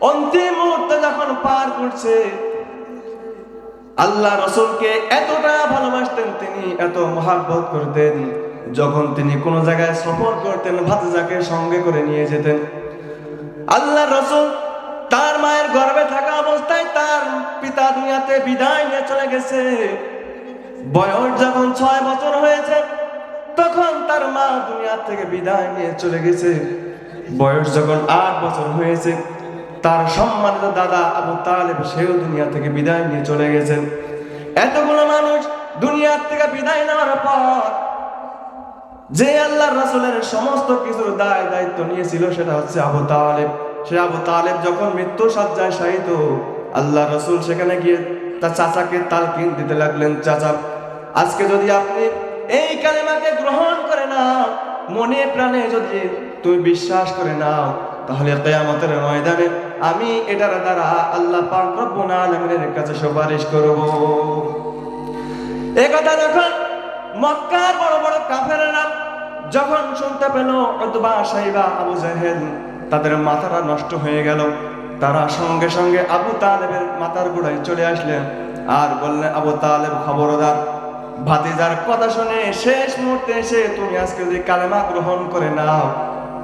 অন্তিম মুহূর্তে যখন পার করছে, আল্লাহ রসুলকে এতটা ভালোবাসতেন তিনি, এত মহাব্বত করতেন, যখন তিনি কোন জায়গায় সফর করতেন, ভাতিজাকে সঙ্গে করে নিয়ে যেতেন। আল্লাহ রসুল তার মায়ের গর্ভে থাকা অবস্থায় তার পিতা দুনিয়াতে বিদায় নিয়ে চলে গেছে। বয়স যখন ছয় বছর হয়েছে, তখন তার মা দুনিয়া থেকে বিদায় নিয়ে চলে গেছে। বয়স যখন আট বছর হয়েছে তার সম্মানিত দাদা আবু তালেব, সেও দুনিয়া থেকে বিদায় নিয়ে চলে গেছেন। এতগুলো মানুষ দুনিয়ার থেকে বিদায় নেওয়ার পর যে আল্লাহ রাসুলের সমস্ত কিছুর দায় দায়িত্ব নিয়েছিল, সেটা হচ্ছে আবু তালেব। সে আবু তালেব যখন মৃত্যু সজ্জায় শায়িত, আল্লাহ রসুল সেখানে গিয়ে তার চাচাকে তালকিন দিতে লাগলেন, চাচা, আজকে যদি আপনি এই কালেমাকে গ্রহণ করে নাও, মনে প্রাণে যদি তুমি বিশ্বাস করে নাও, তাহলে কেয়ামতের ময়দানে আমি এটার দ্বারা আল্লাহ পাক রব্বুল আলামিনের কাছে সুপারিশ করব। এই কথা যখন মক্কার বড় বড় কাফেরেরা যখন শুনতে পেল সাইবা আবু জাহেল তাদের মাথাটা নষ্ট হয়ে গেল। তারা সঙ্গে সঙ্গে আবু তালেবের মাথার গোড়ায় চলে আসলেন আর বললেন, আবু তালেব খবরদার, ভাতিজার কথা শুনে শেষ মুহূর্তে এসে তুমি আজকে যদি কালেমা গ্রহণ করে নাও,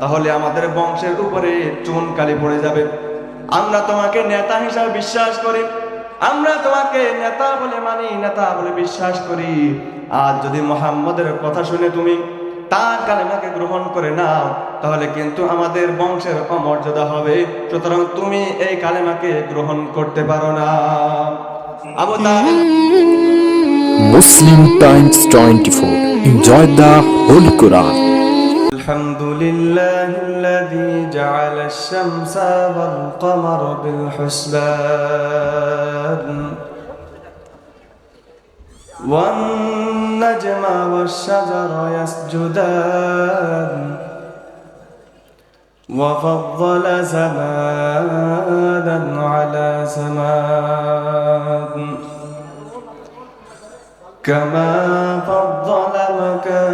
তাহলে আমাদের বংশের উপরে চুন কালি পড়ে যাবে। আমরা তোমাকে নেতা হিসাবে বিশ্বাস করি আমরা তোমাকে নেতা বলে মানি, নেতা বলে বিশ্বাস করি আর যদি মোহাম্মদের কথা শুনে তুমি তার কালেমাকে গ্রহণ করে নাও, তাহলে কিন্তু আমাদের বংশের অমর্যাদা হবে সুতরাং তুমি এই কালেমাকে গ্রহণ করতে পারো না Abu Taher Muslim Times 24. Enjoy the Holy Quran. الحمد لله الذي جعل الشمس والقمر بالحسبان. والنجم والشجر يسجدان. وفضل زمانا على زمان. كما فضل مكانا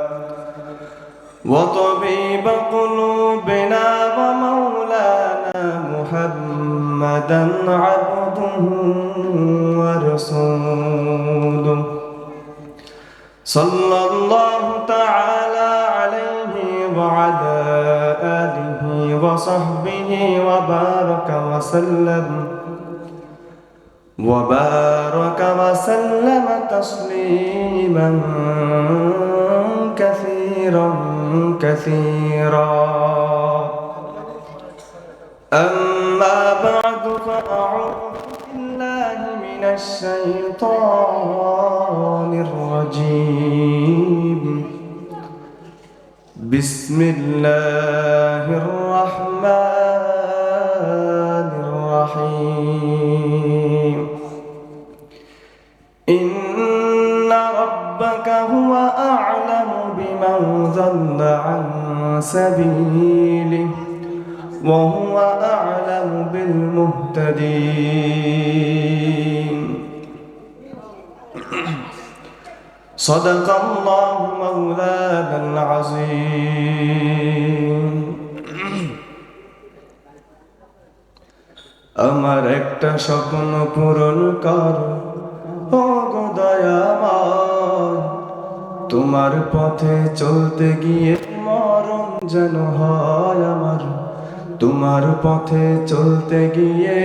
وطبيب قلوبنا ومولانا محمدا عبده ورسوله. صلى الله تعالى عليه وعلى آله وصحبه وبارك وسلم. وبارك وسلم تسليما كثيرا. كثيرا. أما بعد فأعوذ بالله من الشيطان الرجيم. بسم الله الرحمن الرحيم. إن ربك هو أعلم بمن ضل عن سبيله وهو أعلم بالمهتدين صدق الله مولانا العظيم আমার একটা স্বপ্ন পূরণ কর ও গো দয়াময় তোমার পথে চলতে গিয়ে মরণ যেন হয় আমার। তোমার পথে চলতে গিয়ে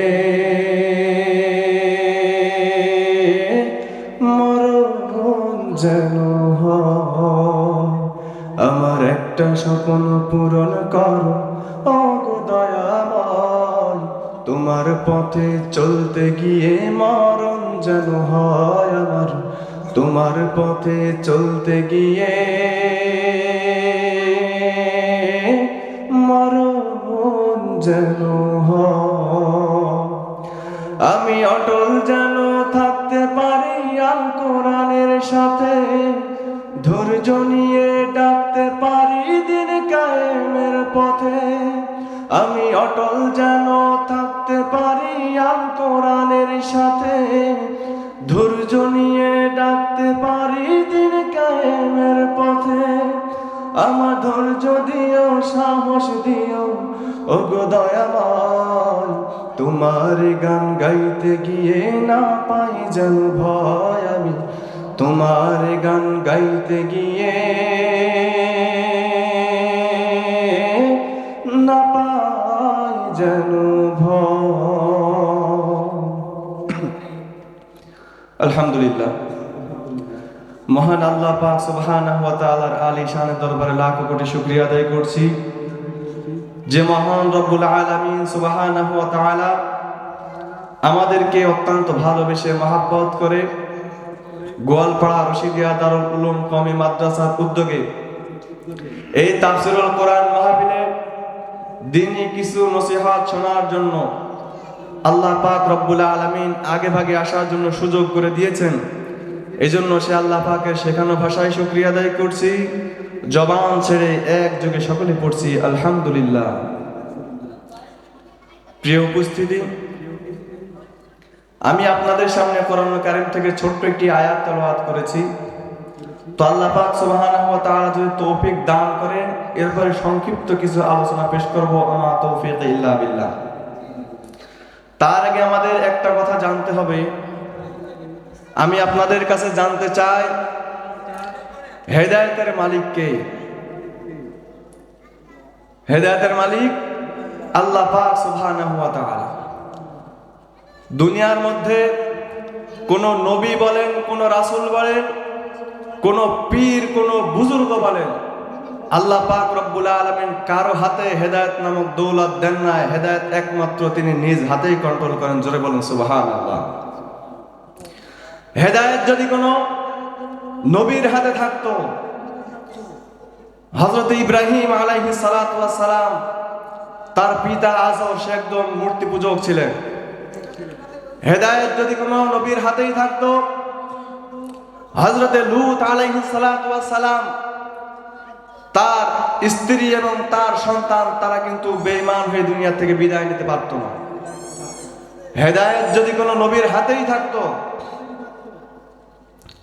মরণ যেন আমার একটা স্বপ্ন পূরণ করো তোমার পথে চলতে গিয়ে মরণ যেন হয় আমার। তোমার পথে চলতে গিয়ে মরণ যেন আমি অটল যেন থাকতে পারি আল কোরআনের সাথে। ধৈর্য নিয়ে ডাকতে পারি দিন কায়েমের পথে। আমি অটল যেন থাকতে পারি আল কোরআনের সাথে। ধৈর্য নিয়ে ডাকতে পারি দিন কায়েমের পথে। আমার ধৈর্য দিও, সাহস দিও ও গো দয়াময়। তোমার গান গাইতে গিয়ে না পাই যেন ভয় আমি। তোমার গান গাইতে গিয়ে না পাই যেন ভয়। আলহামদুলিল্লাহ। মহান আল্লাহ পাক সুবহানাহু ওয়া তাআলার আলিশান দরবারে লাখ কোটি শুকরিয়া আদায় করছি। যে মহান রব্বুল আলামিন তাআলা আমাদেরকে অত্যন্ত ভালোবেসে মহাব্বত করে গোয়ালপাড়া রশিদিয়া দারুল উলুম কমি মাদ্রাসার উদ্যোগে এই তাফসিরুল কোরআন মাহফিলে দিনই কিছু নসিহত শোনার জন্য আল্লাহ পাক রব্বুল আলামিন আগে ভাগে আসার জন্য সুযোগ করে দিয়েছেন। এই জন্য সে আল্লাহ পাকের শেখানো ভাষায় শুক্রিয়া আদায় করছি। জবান ছেড়ে এক যুগে সকলে পড়ছি, আলহামদুলিল্লাহ। প্রিয় উপস্থিতি, আমি আপনাদের সামনে কোরআন কারিম থেকে ছোট্ট একটি আয়াত তেলাওয়াত করেছি। তো আল্লাহ পাক সুবহানাহু ওয়া তাআলা যদি তৌফিক দান করেন, এরপরে সংক্ষিপ্ত কিছু আলোচনা পেশ করব, আমা তৌফিক ইল্লা বিল্লাহ। তার আগে আমাদের একটা কথা জানতে হবে। আমি আপনাদের কাছে জানতে চাই, হেদায়েতের মালিক কে? হেদায়েতের মালিক আল্লাহ পাক সুবহানাহু ওয়া তাআলা। দুনিয়ার মধ্যে কোন নবী বলেন, কোন রাসূল বলেন, কোন পীর, কোন বুজুর্গ বলেন, আল্লাহ পাক রব্বুল আলামিন কারও হাতে হেদায়েত নামক দৌলত দেন না হেদায়েত একমাত্র তিনি নিজ হাতেই কন্ট্রোল করেন। জোরে বলেন সুবহানাল্লাহ। হেদায়েত যদি কোনো নবীর হাতে থাকতো, হযরত ইব্রাহিম আলাইহিস সালাতু সালাম তার পিতা আজর সে একদম মূর্তি পূজক ছিলেন। হেদায়েত যদি কোনো নবীর হাতেই থাকতো, হযরতে লুত আলাইহিস সালাতু সালাম তার স্ত্রী এবং তার সন্তান, তারা কিন্তু বেঈমান হয়ে দুনিয়া থেকে বিদায় নিতে পারত না। হেদায়েত যদি কোনো নবীর হাতেই থাকতো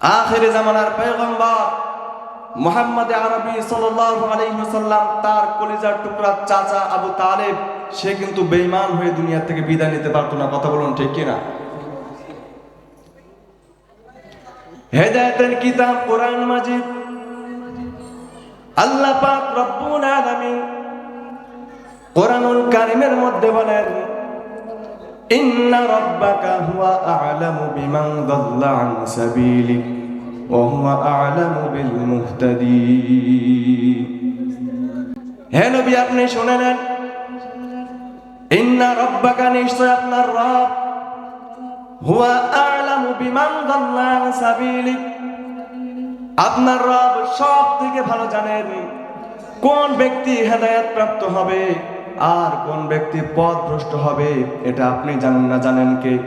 আখেরে জামানার পয়গম্বর মোহাম্মদ আরবি ওয়াসাল্লাম, তার কলিজার টুকরা চাচা আবু তালেব, সে কিন্তু বেইমান হয়ে দুনিয়া থেকে বিদায় নিতে পারতো না। কথা বলুন ঠিক কিনা? হেদায়েতের কিতাব, কোরআন মাজিদ। আল্লাহ পাক রব্বুল আলামিন কোরআনুল কারীমের মধ্যে বলেন হুয়া আ'লামু বিমান দাল্লা আন সাবিলি ওয়া হুয়া আ'লামু বিল মুহতাদিন। হে নবী, আপনি শুনে নেন। ইন্না রাব্বাকা নিশ্চয় আপনার রব। হুয়া আ'লামু বিমান দাল্লা সাবিলি আপনার রব সব থেকে ভালো জানেন। কোন ব্যক্তি হেদায়াত প্রাপ্ত হবে? আর কোন ব্যক্তি পথ ভ্রষ্ট হবে, এটা আপনি জানেন না, জানেন কে?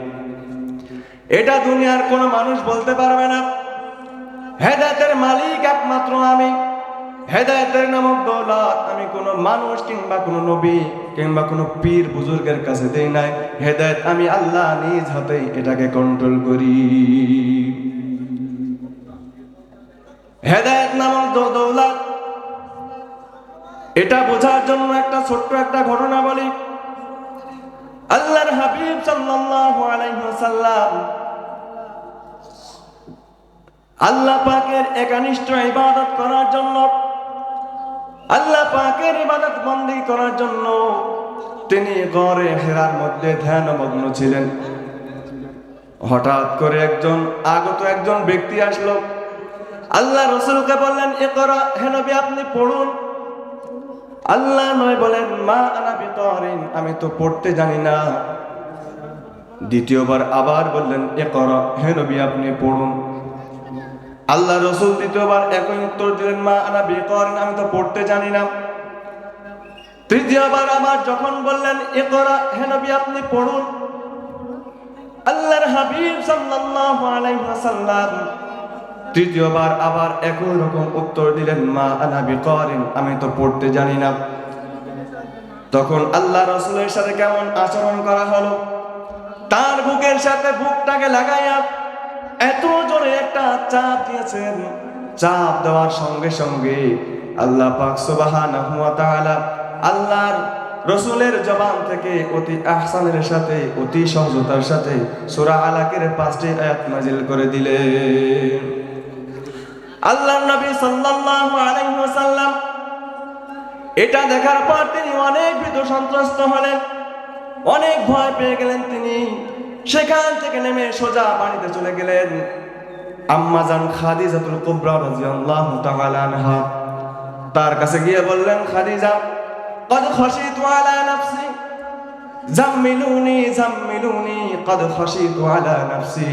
এটা দুনিয়ার কোন মানুষ বলতে পারবে না। হেদায়েতের মালিক একমাত্র আমি। হেদায়েতের নামক দৌলত আমি কোনো মানুষ কিংবা কোনো নবী কিংবা কোনো পীর বুজুর্গের কাছে দেই নাই। হেদায়েত আমি আল্লাহ নিজ হাতেই এটাকে কন্ট্রোল করি। হেদায়েত নামক দৌলত এটা বোঝার জন্য একটা ছোট্ট একটা ঘটনা বলি। আল্লাহর হাবিব সাল্লাল্লাহু আলাইহি ওয়াসাল্লাম আল্লাহ পাকের একানিষ্ঠ ইবাদত করার জন্য, আল্লাহ পাকের ইবাদত বন্দী করার জন্য তিনি গড়ে হেরার মধ্যে ধ্যানমগ্ন ছিলেন। হঠাৎ করে একজন আগত একজন ব্যক্তি আসলো। আল্লাহ রসুলকে বললেন এ করা হে নবী, আপনি পড়ুন। আল্লাহ নয় বলেন, মা আনা বিতরিন আমি তো পড়তে জানি না। দ্বিতীয়বার আবার বললেন এ কর হে নবী, আপনি পড়ুন। আল্লাহ রসুল দ্বিতীয়বার একই উত্তর দিলেন, মা আনা বেকরেন আমি তো পড়তে জানি না। তৃতীয়বার আবার যখন বললেন এ করা হে নবী, আপনি পড়ুন। আল্লাহর হাবিব সাল্লাল্লাহু আলাইহি ওয়াসাল্লাম তৃতীয়বার আবার একই রকম উত্তর দিলেন, মা আনা বিকরিন, আমি তো পড়তে জানি না। তখন আল্লাহ রসুলের সাথে কেমন আচরণ করা হলো? তার বুকের সাথে বুকটাকে লাগাইয়া এত জোরে একটা চাপ দিয়েছেন। চাপ দেওয়ার সঙ্গে সঙ্গে আল্লাহ পাক তাআলা আল্লাহর রসুলের জবান থেকে অতি আহসানের সাথে, অতি সহজতার সাথে সূরা আলাকের পাঁচটি আয়াত নাজিল করে দিলেন। আল্লাহর নবী সাল্লাল্লাহু আলাইহি ওয়াসাল্লাম এটা দেখার পর তিনি অনেক ভীত সন্ত্রস্ত হলেন অনেক ভয় পেয়ে গেলেন তিনি সেখান থেকে নেমে সোজা বাড়িতে চলে গেলেন আম্মাজান খাদিজাতুল কুবরা রাদিয়াল্লাহু তাআলা আনহা তার কাছে গিয়ে বললেন খাদিজা قد خشيت على نفسي জাম্মিলুনি জাম্মিলুনি قد خشيت على نفسي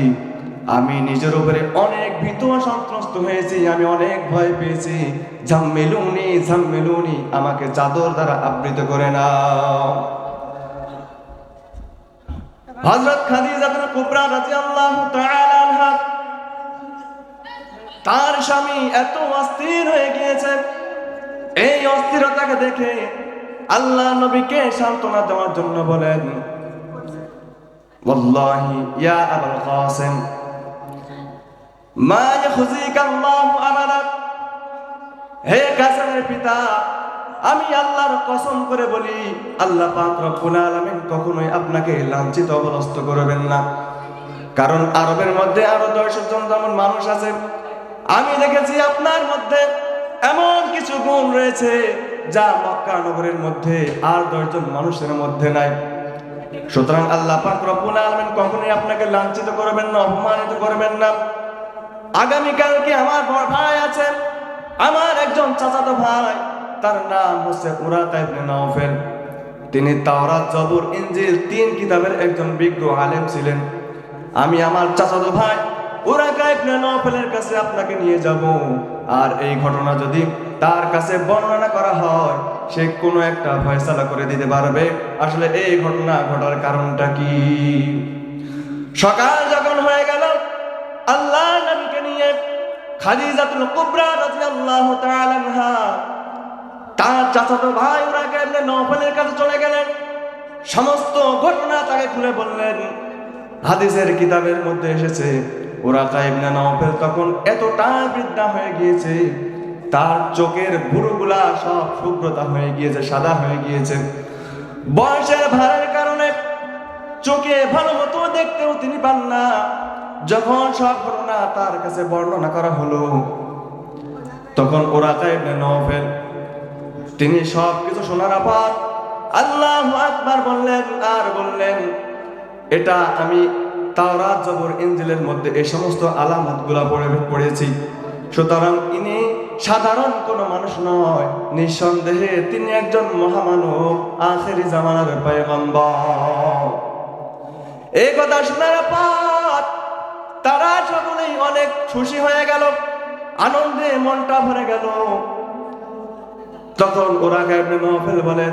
আমি নিজের উপরে অনেক ভীত সন্ত্রস্ত হয়েছি, আমি অনেক ভয় পেয়েছি। জাম্মিলুনি জাম্মিলুনি আমাকে চাদর দ্বারা আবৃত করে নাও। হযরত খাদিজা বিন কুবরা রাদিয়াল্লাহু তাআলা আনহা, তার স্বামী এত অস্থির হয়ে গিয়েছে। এই অস্থিরতাকে দেখে আল্লাহ নবীকে সান্ত্বনা দেওয়ার জন্য বলেন, ওয়াল্লাহি ইয়া আবুল কাসিম। মা হে কাসেমের পিতা, আমি আল্লাহর কসম করে বলি, আল্লাহ পাক রব্বুল আলামিন কখনোই আপনাকে লাঞ্ছিত অবলস্ত করবেন না। কারণ আরবের মধ্যে আরও দশ জন যেমন মানুষ আছে, আমি দেখেছি আপনার মধ্যে এমন কিছু গুণ রয়েছে যা মক্কা নগরের মধ্যে আর দশজন মানুষের মধ্যে নাই। সুতরাং আল্লাহ পাক রব্বুল আলামিন কখনোই আপনাকে লাঞ্ছিত করবেন না, অপমানিত করবেন না। আগামীকালকে আমার ভাই আছে আমার একজন চাচাতো ভাই, তার নাম হচ্ছে উরাকা ইবনে নাওফেল। তিনি তাওরাত জবুর ইনজিল তিন কিতাবের একজন বিজ্ঞ আলেম ছিলেন। আমি আমার চাচাতো ভাই উরাকা ইবনে নাওফেলের কাছে আপনাকে নিয়ে যাব। আর এই ঘটনা যদি তার কাছে বর্ণনা করা হয়, সে কোনো একটা ফয়সালা করে দিতে পারবে। আসলে এই ঘটনা ঘটার কারণটা কি? সকাল যখন হয়ে গেল, আল্লাহ খাদিজাতুল কুবরা রাদিয়াল্লাহু তাআলা আনহা, তার চাচাতো ভাই ওরাকে এমনি নফলের কাছে চলে গেলেন। সমস্ত ঘটনা তাকে খুলে বললেন, হাদিসের কিতাবের মধ্যে এসেছে, ওরা ইবনে নওফেল তখন এতটা বৃদ্ধা হয়ে গিয়েছে, তার চোখের ভুরুগুলা সব শুভ্রতা হয়ে গিয়েছে, সাদা হয়ে গিয়েছে। বয়সের ভারের কারণে চোখে ভালো মতো দেখতেও তিনি পান না। যখন সব ঘটনা তার কাছে বর্ণনা করা হলো, তখন ওরা নওফেল তিনি সব কিছু শোনার আপাত আল্লাহ আকবার বললেন, আর বললেন, এটা আমি তাওরাত, জবর ইঞ্জিলের মধ্যে এই সমস্ত আলামতগুলা পড়ে, পড়েছি। সুতরাং ইনি সাধারণ কোনো মানুষ নয়। নিঃসন্দেহে তিনি একজন মহামানব, আখেরি জামানার পয়গম্বর। এই কথা শোনার পর তারা সকলেই অনেক খুশি হয়ে গেল, আনন্দে মনটা ভরে গেল। তখন ওরা গায়েবনে নহফেল বলেন,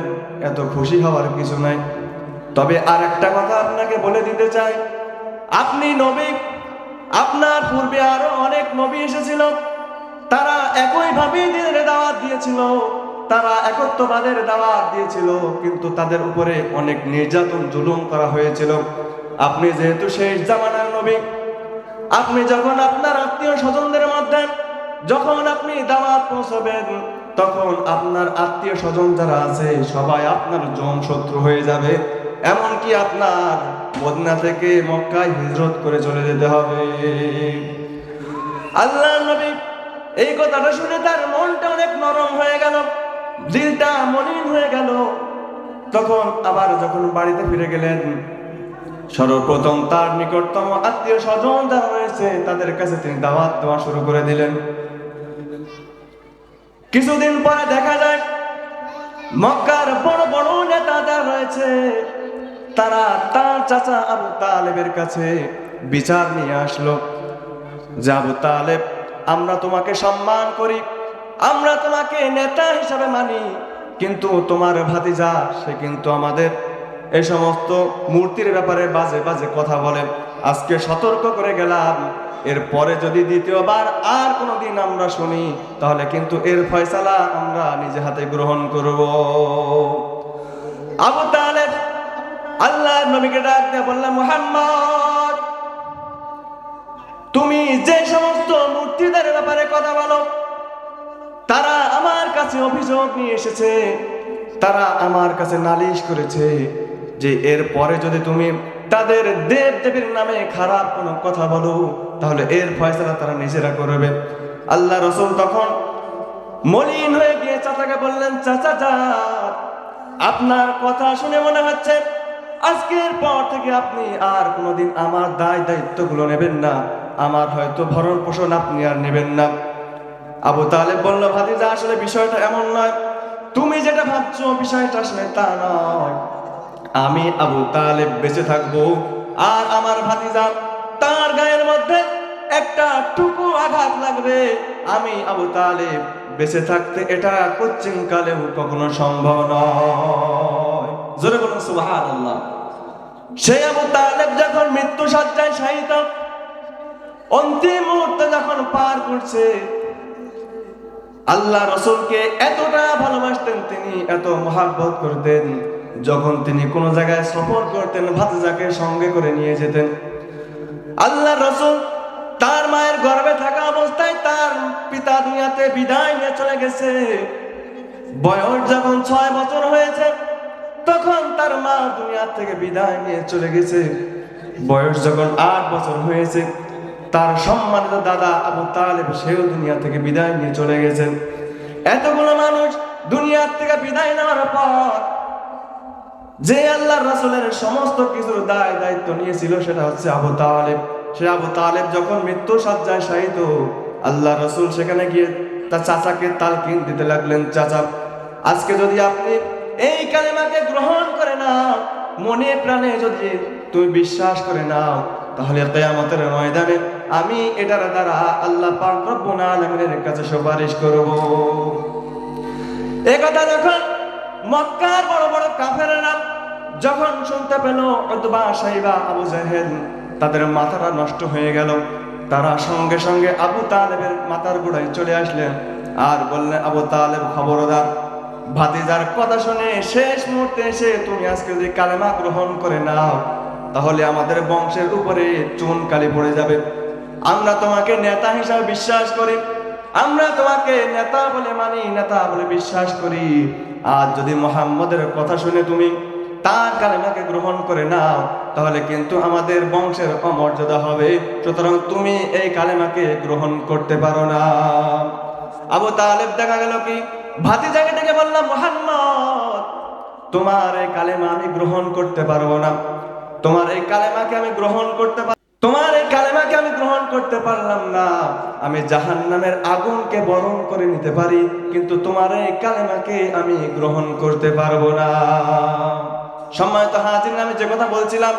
এত খুশি হওয়ার কিছু নাই। তবে আর একটা কথা আপনাকে বলে দিতে চাই, আপনি নবী, আপনার পূর্বে আরও অনেক নবী এসেছিল, তারা একইভাবে দিনের দাওয়াত দিয়েছিল, তারা একত্ববাদের দাওয়াত দিয়েছিল, কিন্তু তাদের উপরে অনেক নির্যাতন, জুলুম করা হয়েছিল। আপনি যেহেতু শেষ জামানার নবী আপনি যখন আপনার আত্মীয় স্বজনদের মধ্যে যখন আপনি দাওয়াত পৌঁছাবেন, তখন আপনার আত্মীয় স্বজন যারা আছে, সবাই আপনার জম শত্রু হয়ে যাবে। এমনকি আপনার মদিনা থেকে মক্কায় হিজরত করে চলে যেতে হবে। আল্লাহ নবী এই কথাটা শুনে তার মনটা অনেক নরম হয়ে গেল, দিলটা মলিন হয়ে গেল। তখন আবার যখন বাড়িতে ফিরে গেলেন সর্বপ্রথম তার নিকটতম আত্মীয় স্বজন যারা রয়েছে, তাদের কাছে তিনি দাওয়াত দেওয়া শুরু করে দিলেন। কিছুদিন পরে দেখা যায়, মক্কার বড় বড় নেতা যারা রয়েছে, তারা তার চাচা আবু তালেবের কাছে বিচার নিয়ে আসলো। যে আবু তালেব, আমরা তোমাকে সম্মান করি, আমরা তোমাকে নেতা হিসাবে মানি, কিন্তু তোমার ভাতিজা, সে কিন্তু আমাদের এই সমস্ত মূর্তির ব্যাপারে বাজে বাজে কথা বলে আজকে সতর্ক করে গেলাম। এরপরে যদি দ্বিতীয়বার আর কোনোদিন আমরা শুনি, তাহলে কিন্তু এর ফয়সালা আমরা নিজে হাতে গ্রহণ করব। আবু তালেব আল্লাহ নবীকে ডাক দিয়ে বললাম মুহাম্মদ, তুমি যে সমস্ত মূর্তিদের ব্যাপারে কথা বলো, তারা আমার কাছে অভিযোগ নিয়ে এসেছে, তারা আমার কাছে নালিশ করেছে। যে এর পরে যদি তুমি তাদের দেব দেবীর নামে খারাপ কোনো কথা বলো, তাহলে এর ফয়সালা তারা নিজেরা করবে। আল্লাহ রসুল তখন মলিন হয়ে গিয়ে চাচাকে বললেন, চাচা যা, আপনার কথা শুনে মনে হচ্ছে, আজকের পর থেকে আপনি আর কোনোদিন আমার দায় দায়িত্বগুলো নেবেন না, আমার হয়তো ভরণ পোষণ আপনি আর নেবেন না। আবু তালেব বলল, ভাতিজা, আসলে বিষয়টা এমন নয়। তুমি যেটা ভাবছ, বিষয়টা আসলে তা নয়। আমি আবু তালেব বেঁচে থাকব। আর আমার ভাতিজা, তার গায়ের মধ্যে একটা টুকু আঘাত লাগবে। আমি আবু তালেব বেঁচে থাকতে এটা কোচিং কালেও কখনো সম্ভব নয়। জোরে বলুন আল্লাহ সেই আবু তালেব যখন মৃত্যু সজ্জায় শায়িত অন্তিম মুহূর্তে যখন পার করছে, আল্লাহ রসুলকে এতটা ভালোবাসতেন, তিনি এত মহাব্বত করতেন। যখন তিনি কোনো জায়গায় সফর করতেন, ভাতিজাকে সঙ্গে করে নিয়ে যেতেন। আল্লাহ রসুল তার মায়ের গর্ভে থাকা অবস্থায় তার পিতা দুনিয়াতে বিদায় নিয়ে চলে গেছে। বয়স যখন ছয় বছর হয়েছে, তখন তার মা দুনিয়া থেকে বিদায় নিয়ে চলে গেছে। বয়স যখন আট বছর হয়েছে, তার সম্মানিত দাদা আবু তালেব সেও দুনিয়া থেকে বিদায় নিয়ে চলে গেছেন। এতগুলো মানুষ দুনিয়ার থেকে বিদায় নেওয়ার পর যে আল্লাহ রাসূলের সমস্ত কিছুর দায় দায়িত্ব নিয়েছিল সেটা হচ্ছে আবু তালেব। সে আবু তালেব যখন মৃত্যু সজ্জায় শায়িত আল্লাহ রসুল সেখানে গিয়ে তার চাচাকে তালকিন দিতে লাগলেন, চাচা, আজকে যদি আপনি এই কালেমাকে গ্রহণ করে নাও, মনে প্রাণে যদি তুমি বিশ্বাস করে নাও, তাহলে কেয়ামতের ময়দানে আমি এটার দ্বারা আল্লাহ পাক রব্বুল আলামিনের কাছে সুপারিশ করব। এ কথা যখন মক্কার বড় বড় কাফেরেরা যখন শুনতে পেল অথবা সাইবা আবু জাহেল, তাদের মাথাটা নষ্ট হয়ে গেল। তারা সঙ্গে সঙ্গে আবু তালেবের মাথার গোড়ায় চলে আসলেন আর বললেন, আবু তালেব, খবরদার, ভাতিজার কথা শুনে শেষ মুহূর্তে এসে তুমি আজকে যদি কালেমা গ্রহণ করে নাও, তাহলে আমাদের বংশের উপরে চুন কালি পড়ে যাবে। আমরা তোমাকে নেতা হিসাবে বিশ্বাস করি, আমরা তোমাকে নেতা বলে মানি, নেতা বলে বিশ্বাস করি। আর যদি মোহাম্মদের কথা শুনে তুমি তার কালেমাকে গ্রহণ করে নাও, তাহলে কিন্তু আমাদের বংশের অমর্যাদা হবে। সুতরাং তুমি এই কালেমাকে গ্রহণ করতে পারো না। আবু তালেব দেখা গেল কি? ভাতিজাকে ডেকে বললাম মোহাম্মদ, তোমার এই কালেমা আমি গ্রহণ করতে পারব না। তোমার এই কালেমাকে আমি গ্রহণ করতে পার তোমার এই কালেমাকে আমি গ্রহণ করতে পারলাম না। আমি জাহান নামের আগুনকে বরণ করে নিতে পারি, কিন্তু তোমার এই কালেমাকে আমি গ্রহণ করতে পারব না। সম্মানিত হাজির নামে যে কথা বলছিলাম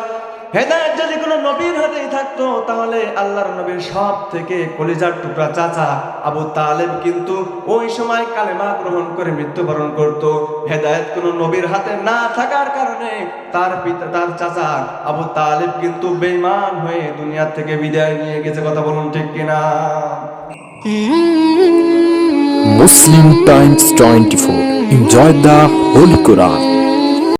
হেদায়ত যদি কোনো নবীর হাতেই থাকতো, তাহলে আল্লাহর নবীর সব থেকে কলিজার টুকরা চাচা আবু তালেব কিন্তু ওই সময় কালেমা গ্রহণ করে মৃত্যুবরণ করত হেদায়ত কোনো নবীর হাতে না থাকার কারণে তার পিতা, তার চাচা আবু তালেব কিন্তু বেঈমান হয়ে দুনিয়ার থেকে বিদায় নিয়ে গেছে কথা বলুন ঠিক কিনা Muslim Times 24. Enjoy the Holy Quran.